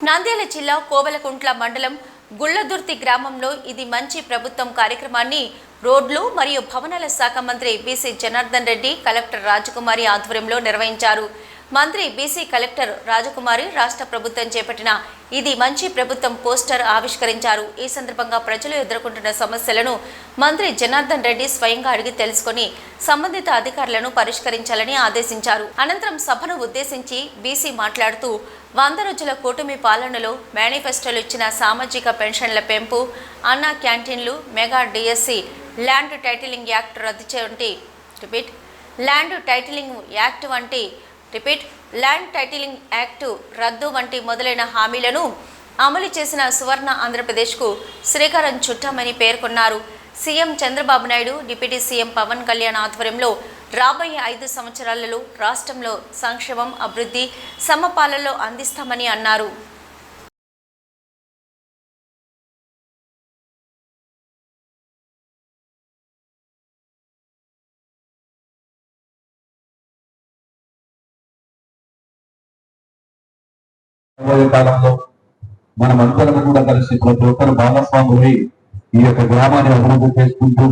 నంద్యాల జిల్లా కోవలకుంట్ల మండలం గుళ్ళదుర్తి గ్రామంలో ఇది మంచి ప్రభుత్వం కార్యక్రమాన్ని రోడ్లు మరియు భవనాల శాఖ మంత్రి బీసీ జనార్దన్ రెడ్డి కలెక్టర్ రాజకుమారి ఆధ్వర్యంలో నిర్వహించారు. మంత్రి బీసీ కలెక్టర్ రాజకుమారి రాష్ట్ర ప్రభుత్వం చేపట్టిన ఇది మంచి ప్రభుత్వం పోస్టర్ ఆవిష్కరించారు. ఈ సందర్భంగా ప్రజలు ఎదుర్కొంటున్న సమస్యలను మంత్రి జనార్దన్ రెడ్డి స్వయంగా అడిగి తెలుసుకొని సంబంధిత అధికారులను పరిష్కరించాలని ఆదేశించారు. అనంతరం సభను ఉద్దేశించి బీసీ మాట్లాడుతూ వంద రోజుల కూటమి పాలనలో మేనిఫెస్టోలు ఇచ్చిన సామాజిక పెన్షన్ల పెంపు అన్నా క్యాంటీన్లు mega DSC land titling act రద్దు వంటి రిపీట్ ల్యాండ్ టైటిలింగ్ యాక్ట్ వంటి రిపీట్ ల్యాండ్ టైటిలింగ్ యాక్టు రద్దు వంటి మొదలైన హామీలను అమలు చేసిన సువర్ణ ఆంధ్రప్రదేశ్కు శ్రీకారం చుట్టామని పేర్కొన్నారు. CM Chandrababu Naidu deputy CM Pawan Kalyan ఆధ్వర్యంలో రాబోయే ఐదు సంవత్సరాలలో రాష్ట్రంలో సంక్షేమం అభివృద్ధి సమపాలలో అందిస్తామని అన్నారు. రాబోయే కాలంలో మనం కూడా కలిసి ప్రతి ఒక్కరు భాగస్వాములై ఈ యొక్క గ్రామాన్ని అభివృద్ధి చేసుకుంటూ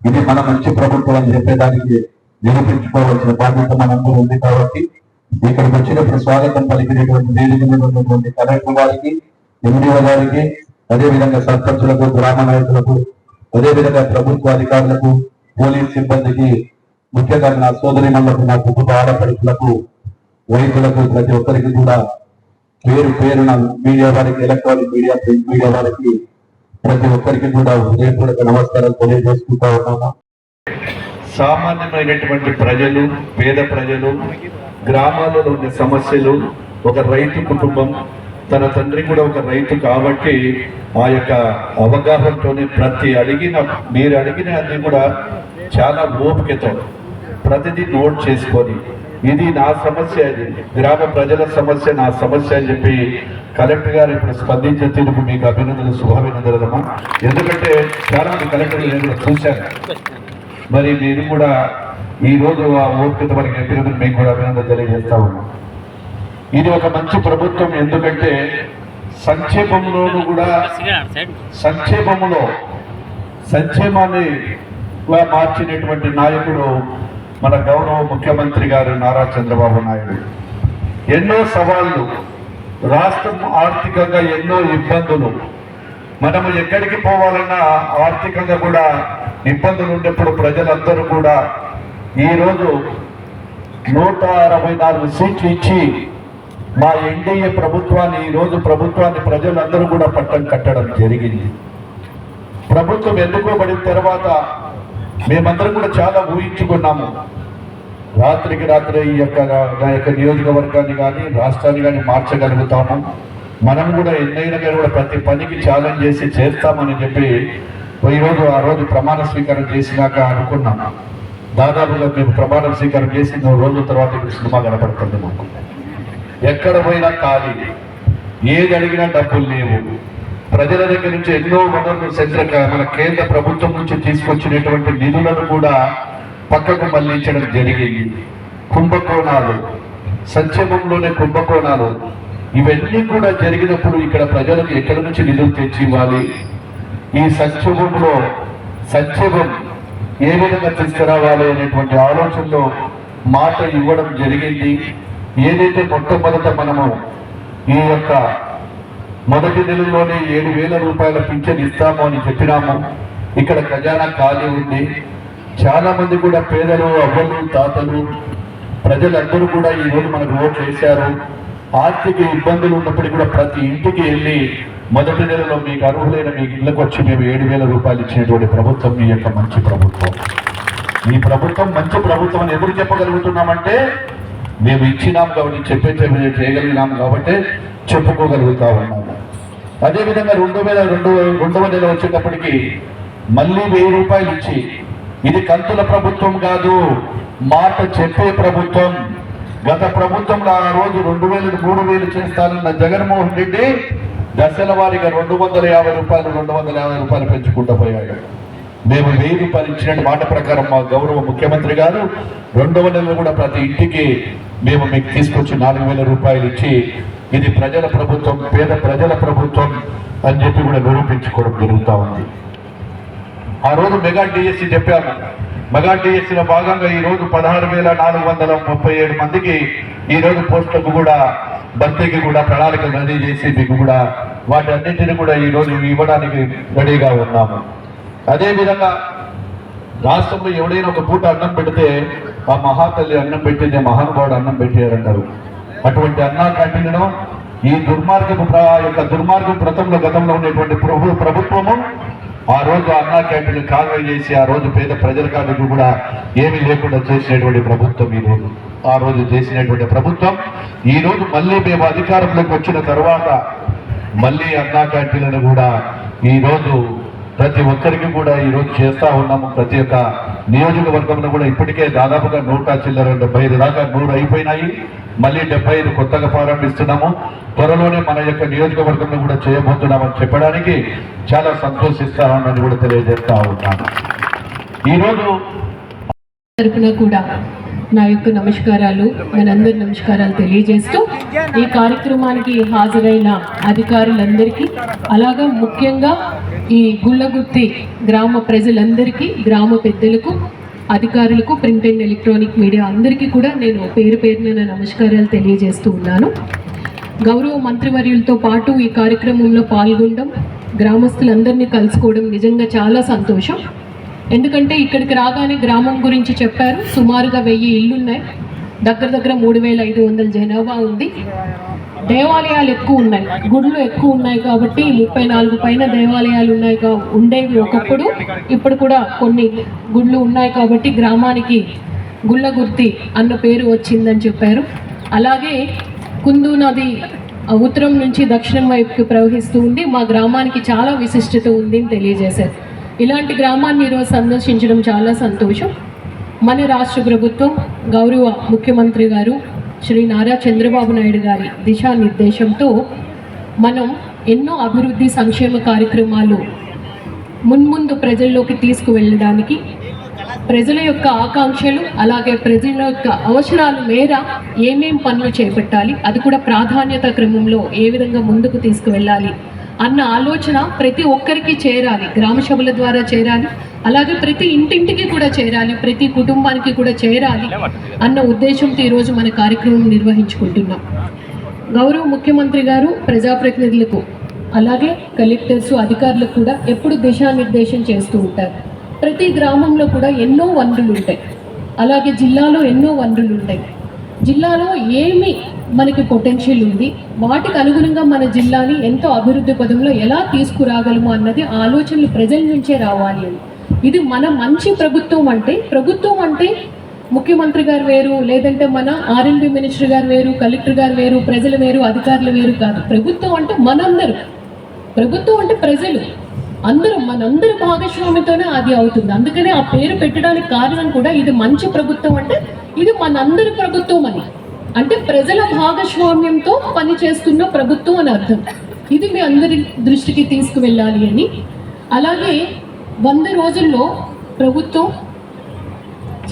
ఇది మన మంచి ప్రభుత్వం అని చెప్పేదానికి నిరూపించుకోవాల్సిన బాధ్యత మనందరూ ఉంది కాబట్టి ఇక్కడికి వచ్చినప్పుడు స్వాగతం పలికినటువంటి వేదిక మీద ఉన్నటువంటి కలెక్టర్ గారికి ఎండిఓ గారికి అదేవిధంగా సర్పంచులకు గ్రామ నాయకులకు అదేవిధంగా ప్రభుత్వ అధికారులకు పోలీస్ సిబ్బందికి ముఖ్యంగా నా సోదరి మండలకు నా కుటుంబ ఆడపడుతులకు రైతులకు ప్రతి ఒక్కరికి కూడా పేరు పేరున మీడియా వారికి ఎలక్ట్రానిక్ మీడియా ప్రింట్ మీడియా వారికి ప్రతి ఒక్కరికి కూడా హృదయపూర్వక నమస్కారాలు తెలియజేసుకుంటా ఉన్నాము. సామాన్యమైనటువంటి ప్రజలు పేద ప్రజలు గ్రామాలలో ఉండే సమస్యలు ఒక రైతు కుటుంబం తన తండ్రి కూడా ఒక రైతు కాబట్టి ఆ యొక్క అవగాహనతోనే ప్రతి అడిగిన మీరు అడిగిన అన్ని కూడా చాలా ఓపికతో ప్రతిదీ నోట్ చేసుకొని ఇది నా సమస్య అది. గ్రామ ప్రజల సమస్య నా సమస్య అని చెప్పి కలెక్టర్ గారు ఇప్పుడు స్పందించే తీరుకు మీకు అభినందనలు శుభాభినందనమ్మా ఎందుకంటే చాలా మంది నేను కూడా చూశాను మరి మీరు కూడా ఈ రోజు ఆ ఓపిక మనకి అభినందన మీకు కూడా అభినందన తెలియజేస్తా ఉన్నాం ఇది ఒక మంచి ప్రభుత్వం ఎందుకంటే సంక్షేమంలోనూ కూడా సంక్షేమంలో సంక్షేమాన్ని మార్చినటువంటి నాయకుడు మన గౌరవ ముఖ్యమంత్రి గారు నారా చంద్రబాబు నాయుడు. ఎన్నో సవాళ్ళు రాష్ట్రం ఆర్థికంగా ఎన్నో ఇబ్బందులు. మనము ఎక్కడికి పోవాలన్నా ఆర్థికంగా కూడా ఇబ్బందులు ఉండేప్పుడు ప్రజలందరూ కూడా ఈరోజు నూట అరవై నాలుగు సీట్లు ఇచ్చి మా ఎన్డీఏ ప్రభుత్వాన్ని ఈ రోజు ప్రభుత్వాన్ని ప్రజలందరూ కూడా పట్టం కట్టడం జరిగింది. ప్రభుత్వం ఎన్నుకోబడిన తర్వాత మేమందరం కూడా చాలా ఊహించుకున్నాము. రాత్రికి రాత్రి ఈ యొక్క నా యొక్క నియోజకవర్గాన్ని కానీ రాష్ట్రాన్ని కానీ మార్చగలుగుతాము. మనం కూడా ఎన్నైనా కానీ కూడా ప్రతి పనికి ఛాలెంజ్ చేసి చేస్తామని చెప్పి ఈరోజు ఆ రోజు ప్రమాణ స్వీకారం చేసినాక అనుకున్నాం. దాదాపుగా మేము ప్రమాణ స్వీకారం చేసి మూడు రోజుల తర్వాత ఇప్పుడు సినిమా కనపడుతుంది మాకు. ఎక్కడ పోయినా ఖాళీ. ఏది అడిగినా డబ్బులు లేవు. ప్రజల దగ్గర నుంచి ఎన్నో వనరులు సెంట్రల్ మన కేంద్ర ప్రభుత్వం నుంచి తీసుకొచ్చినటువంటి నిధులను కూడా పక్కకు మళ్ళించడం జరిగింది. కుంభకోణాలు సంక్షేమంలోనే కుంభకోణాలు ఇవన్నీ కూడా జరిగినప్పుడు ఇక్కడ ప్రజలకు ఎక్కడి నుంచి నిధులు తెచ్చి ఇవ్వాలి? ఈ సంక్షేమంలో సంక్షేమం ఏ విధంగా తీసుకురావాలి అనేటువంటి ఆలోచనలో మాట ఇవ్వడం జరిగింది. ఏదైతే మొట్టమొదట మనము ఈ యొక్క మొదటి నెలలోనే ఏడు వేల రూపాయల పింఛన్ ఇస్తాము అని చెప్పినాము. ఇక్కడ ఖజానా ఖాళీ ఉంది. చాలా మంది కూడా పేదలు అవ్వలు తాతలు ప్రజలందరూ కూడా ఈ రోజు మనకు ఓట్లు వేశారు. ఆర్థిక ఇబ్బందులు ఉన్నప్పటికీ కూడా ప్రతి ఇంటికి వెళ్ళి మొదటి నెలలో మీకు అర్హులైన మీకు ఇళ్ళకు వచ్చి మేము ఏడు వేల రూపాయలు ఇచ్చినటువంటి ప్రభుత్వం మీ యొక్క మంచి ప్రభుత్వం. ఈ ప్రభుత్వం మంచి ప్రభుత్వం అని ఎదురు చెప్పగలుగుతున్నామంటే మేము ఇచ్చినాం కాబట్టి చెప్పే చెప్పే చేయగలిగినాం కాబట్టి చెప్పుకోగలుగుతా ఉన్నాము అదేవిధంగా రెండు వేల రెండు రెండవ నెల వచ్చేటప్పటికి మళ్ళీ వెయ్యి రూపాయలు ఇచ్చి ఇది కంతుల ప్రభుత్వం కాదు మాట చెప్పే ప్రభుత్వం. గత ప్రభుత్వంలో ఆ రోజు రెండు వేలు మూడు వేలు చేస్తానన్న జగన్మోహన్ రెడ్డి దశల వారీగా రెండు వందల యాభై రూపాయలు రెండు వందల యాభై రూపాయలు పెంచుకుంటూ పోయాడు. మేము వేలు రూపాయలు మాట ప్రకారం మా గౌరవ ముఖ్యమంత్రి గారు రెండవ నెలలో కూడా ప్రతి ఇంటికి మేము మీకు తీసుకొచ్చి నాలుగు వేల రూపాయలు ఇచ్చి ఇది ప్రజల ప్రభుత్వం పేద ప్రజల ప్రభుత్వం అని చెప్పి కూడా నిరూపించుకోవడం జరుగుతూ ఉంది. ఆ రోజు మెగా డిఎస్సి చెప్పాము మెగా డిఎస్సిలో భాగంగా ఈ రోజు పదహారు వేల నాలుగు వందల ముప్పై ఏడు మందికి ఈ రోజు పోస్టులకు కూడా భర్తీకి కూడా ప్రణాళికలు రెడీ చేసి మీకు కూడా వాటి అన్నింటిని కూడా ఈ రోజు ఇవ్వడానికి రెడీగా ఉన్నాము. అదేవిధంగా రాష్ట్రంలో ఎవడైనా ఒక పూట అన్నం పెడితే ఆ మహాతల్లి అన్నం పెట్టింది మహానుభావుడు అన్నం పెట్టారంటారు. అటువంటి అన్నా క్యాంటీన్లను ఈ దుర్మార్గపు యొక్క దుర్మార్గ వ్రతంలో గతంలో ఉన్నటువంటి ప్రభు ప్రభుత్వము ఆ రోజు అన్నా క్యాంటీన్ కాల్వై చేసి ఆ రోజు పేద ప్రజల కాడికి కూడా ఏమీ లేకుండా చేసినటువంటి ప్రభుత్వం ఈ రోజు. ఆ రోజు చేసినటువంటి ప్రభుత్వం ఈ రోజు మళ్ళీ మేము అధికారంలోకి వచ్చిన తర్వాత మళ్ళీ అన్నా క్యాంటీన్లను కూడా ఈ రోజు ప్రతి ఒక్కరికి కూడా ఈరోజు చేస్తూ చేస్తా ఉన్నాము. ప్రతి ఒక్క నియోజకవర్గంలో కూడా ఇప్పటికే దాదాపుగా నూట చిల్లర డెబ్బై ఐదు దాకా నూరు అయిపోయినాయి. మళ్ళీ డెబ్బై ఐదు కొత్తగా ప్రారంభిస్తున్నాము. త్వరలోనే మన యొక్క నియోజకవర్గంలో కూడా చేయబోతున్నామని చెప్పడానికి చాలా సంతోషిస్తామని కూడా తెలియజేస్తా ఉన్నాను. ఈరోజు తరపున కూడా నా యొక్క నమస్కారాలు మనందరి నమస్కారాలు తెలియజేస్తూ ఈ కార్యక్రమానికి హాజరైన అధికారులందరికీ అలాగా ముఖ్యంగా ఈ గుళ్ళగుత్తి గ్రామ ప్రజలందరికీ గ్రామ పెద్దలకు అధికారులకు ప్రింట్ అండ్ ఎలక్ట్రానిక్ మీడియా అందరికీ కూడా నేను పేరు పేరున నమస్కారాలు తెలియజేస్తూ ఉన్నాను. గౌరవ మంత్రివర్యులతో పాటు ఈ కార్యక్రమంలో పాల్గొనడం గ్రామస్తులందరినీ కలుసుకోవడం నిజంగా చాలా సంతోషం. ఎందుకంటే ఇక్కడికి రాగానే గ్రామం గురించి చెప్పారు. సుమారుగా వెయ్యి ఇళ్ళున్నాయి దగ్గర దగ్గర మూడు వేల ఐదు వందల జనాభా ఉంది. దేవాలయాలు ఎక్కువ ఉన్నాయి. గుడులు ఎక్కువ ఉన్నాయి కాబట్టి ముప్పై నాలుగు పైన దేవాలయాలు ఉన్నాయి కా ఉండేవి ఒకప్పుడు. ఇప్పుడు కూడా కొన్ని గుళ్ళు ఉన్నాయి కాబట్టి గ్రామానికి గుళ్ళ గుర్తి అన్న పేరు వచ్చిందని చెప్పారు. అలాగే కుందు నది ఉత్తరం నుంచి దక్షిణం వైపుకి ప్రవహిస్తూ ఉండి మా గ్రామానికి చాలా విశిష్టత ఉంది అని తెలియజేశారు. ఇలాంటి గ్రామాన్ని ఈరోజు సందర్శించడం చాలా సంతోషం. మన రాష్ట్ర ప్రభుత్వం గౌరవ ముఖ్యమంత్రి గారు శ్రీ నారా చంద్రబాబు నాయుడు గారి దిశానిర్దేశంతో మనం ఎన్నో అభివృద్ధి సంక్షేమ కార్యక్రమాలు మున్ముందు ప్రజల్లోకి తీసుకువెళ్ళడానికి ప్రజల యొక్క ఆకాంక్షలు అలాగే ప్రజల యొక్క అవసరాల మేర ఏమేం పనులు చేపట్టాలి అది కూడా ప్రాధాన్యత క్రమంలో ఏ విధంగా ముందుకు తీసుకువెళ్ళాలి అన్న ఆలోచన ప్రతి ఒక్కరికి చేరాలి. గ్రామ సభల ద్వారా చేరాలి. అలాగే ప్రతి ఇంటింటికి కూడా చేరాలి. ప్రతి కుటుంబానికి కూడా చేరాలి అన్న ఉద్దేశంతో ఈరోజు మన కార్యక్రమం నిర్వహించుకుంటున్నాం. గౌరవ ముఖ్యమంత్రి గారు ప్రజాప్రతినిధులకు అలాగే కలెక్టర్స్ అధికారులకు కూడా ఎప్పుడు దిశానిర్దేశం చేస్తూ ఉంటారు. ప్రతి గ్రామంలో కూడా ఎన్నో వనరులు ఉంటాయి అలాగే జిల్లాలో ఎన్నో వనరులు ఉంటాయి జిల్లాలో ఏమి మనకి పొటెన్షియల్ ఉంది. వాటికి అనుగుణంగా మన జిల్లాని ఎంతో అభివృద్ధి పదంలో ఎలా తీసుకురాగలము అన్నది ఆలోచనలు ప్రజల నుంచే రావాలి అని. ఇది మన మంచి ప్రభుత్వం అంటే ప్రభుత్వం అంటే ముఖ్యమంత్రి గారు వేరు లేదంటే మన ఆర్ఎండ్బి మినిస్టర్ గారు వేరు కలెక్టర్ గారు వేరు ప్రజలు వేరు అధికారులు వేరు కాదు. ప్రభుత్వం అంటే మనందరూ. ప్రభుత్వం అంటే ప్రజలు. అందరూ మనందరి భాగస్వామితోనే అది అవుతుంది. అందుకనే ఆ పేరు పెట్టడానికి కారణం కూడా ఇది మంచి ప్రభుత్వం అంటే ఇది మనందరి ప్రభుత్వం అని. అంటే ప్రజల భాగస్వామ్యంతో పనిచేస్తున్న ప్రభుత్వం అని అర్థం. ఇది మీ అందరి దృష్టికి తీసుకువెళ్ళాలి అని. అలాగే వంద రోజుల్లో ప్రభుత్వం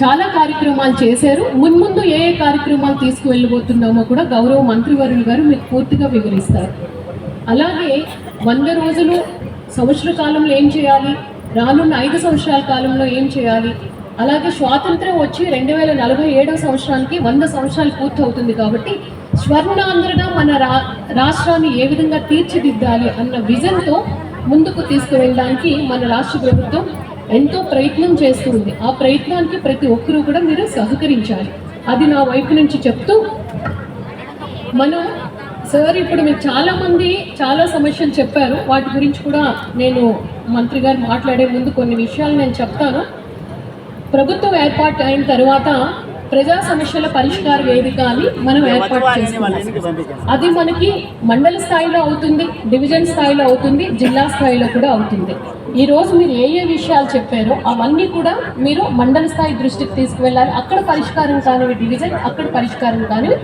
చాలా కార్యక్రమాలు చేశారు. మున్ముందు ఏ ఏ కార్యక్రమాలు తీసుకువెళ్ళబోతున్నామో కూడా గౌరవ మంత్రివర్యులు గారు మీకు పూర్తిగా వివరిస్తారు. అలాగే వంద రోజులు సంవత్సర కాలంలో ఏం చేయాలి? రానున్న ఐదు సంవత్సరాల కాలంలో ఏం చేయాలి? అలాగే స్వాతంత్రం వచ్చి రెండు వేల నలభై ఏడవ సంవత్సరానికి వంద సంవత్సరాలు పూర్తి అవుతుంది కాబట్టి స్వర్ణాంధ్రగా మన రా రాష్ట్రాన్ని ఏ విధంగా తీర్చిదిద్దాలి అన్న విజన్తో ముందుకు తీసుకువెళ్ళడానికి మన రాష్ట్ర ప్రభుత్వం ఎంతో ప్రయత్నం చేస్తుంది ఆ ప్రయత్నానికి ప్రతి ఒక్కరూ కూడా మీరు సహకరించాలి. అది నా వైపు నుంచి చెప్తూ మనం సార్ ఇప్పుడు మీరు చాలామంది చాలా సమస్యలు చెప్పారు. వాటి గురించి కూడా నేను మంత్రి గారు మాట్లాడే ముందు కొన్ని విషయాలు నేను చెప్తాను. ప్రభుత్వం ఏర్పాటు అయిన తర్వాత ప్రజా సమస్యల పరిష్కార వేదిక అని మనం ఏర్పాటు చేసుకున్నాం. అది మనకి మండల స్థాయిలో అవుతుంది డివిజన్ స్థాయిలో అవుతుంది జిల్లా స్థాయిలో కూడా అవుతుంది. ఈ రోజు మీరు ఏ ఏ విషయాలు చెప్పారో అవన్నీ కూడా మీరు మండల స్థాయి దృష్టికి తీసుకువెళ్ళాలి. అక్కడ పరిష్కారం కానివి డివిజన్ అక్కడ పరిష్కారం కానివి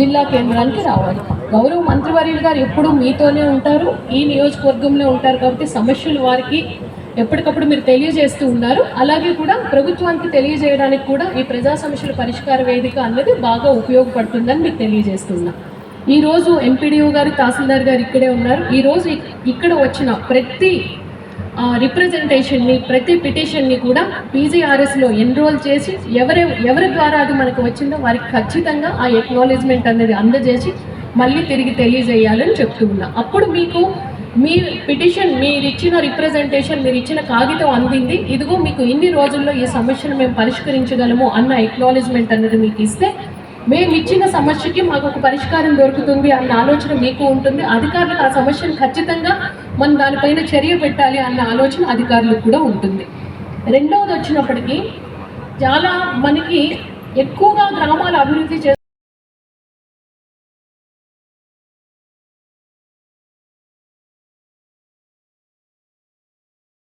జిల్లా కేంద్రానికి రావాలి. గౌరవ మంత్రివర్యులు గారు ఎప్పుడూ మీతోనే ఉంటారు ఈ నియోజకవర్గంలో ఉంటారు కాబట్టి సమస్యలు వారికి ఎప్పటికప్పుడు మీరు తెలియజేస్తూ ఉన్నారు. అలాగే కూడా ప్రభుత్వానికి తెలియజేయడానికి కూడా ఈ ప్రజా సమస్యల పరిష్కార వేదిక అన్నది బాగా ఉపయోగపడుతుందని మీకు తెలియజేస్తున్నా. ఈరోజు ఎంపీడీఓ గారు తహసీల్దార్ గారు ఇక్కడే ఉన్నారు. ఈరోజు ఇక్కడ వచ్చిన ప్రతి రిప్రజెంటేషన్ని ప్రతి పిటిషన్ని కూడా పీజీఆర్ఎస్లో ఎన్రోల్ చేసి ఎవరి ఎవరి ద్వారా అది మనకు వచ్చిందో వారికి ఖచ్చితంగా ఆ ఎక్నాలెడ్జ్మెంట్ అనేది అందజేసి మళ్ళీ తిరిగి తెలియజేయాలని చెప్తూ ఉన్నా. అప్పుడు మీకు మీ పిటిషన్ మీరు ఇచ్చిన రిప్రజెంటేషన్ మీరు ఇచ్చిన కాగితం అందింది. ఇదిగో మీకు ఇన్ని రోజుల్లో ఈ సమస్యను మేము పరిష్కరించగలము అన్న ఎక్నాలజ్మెంట్ అనేది మీకు ఇస్తే మేము ఇచ్చిన సమస్యకి మాకు ఒక పరిష్కారం దొరుకుతుంది అన్న ఆలోచన మీకు ఉంటుంది. అధికారులకు ఆ సమస్యను ఖచ్చితంగా మనం దానిపైన చర్య పెట్టాలి అన్న ఆలోచన అధికారులకు కూడా ఉంటుంది. రెండవది వచ్చినప్పటికీ చాలా మనకి ఎక్కువగా గ్రామాలు అభివృద్ధి చే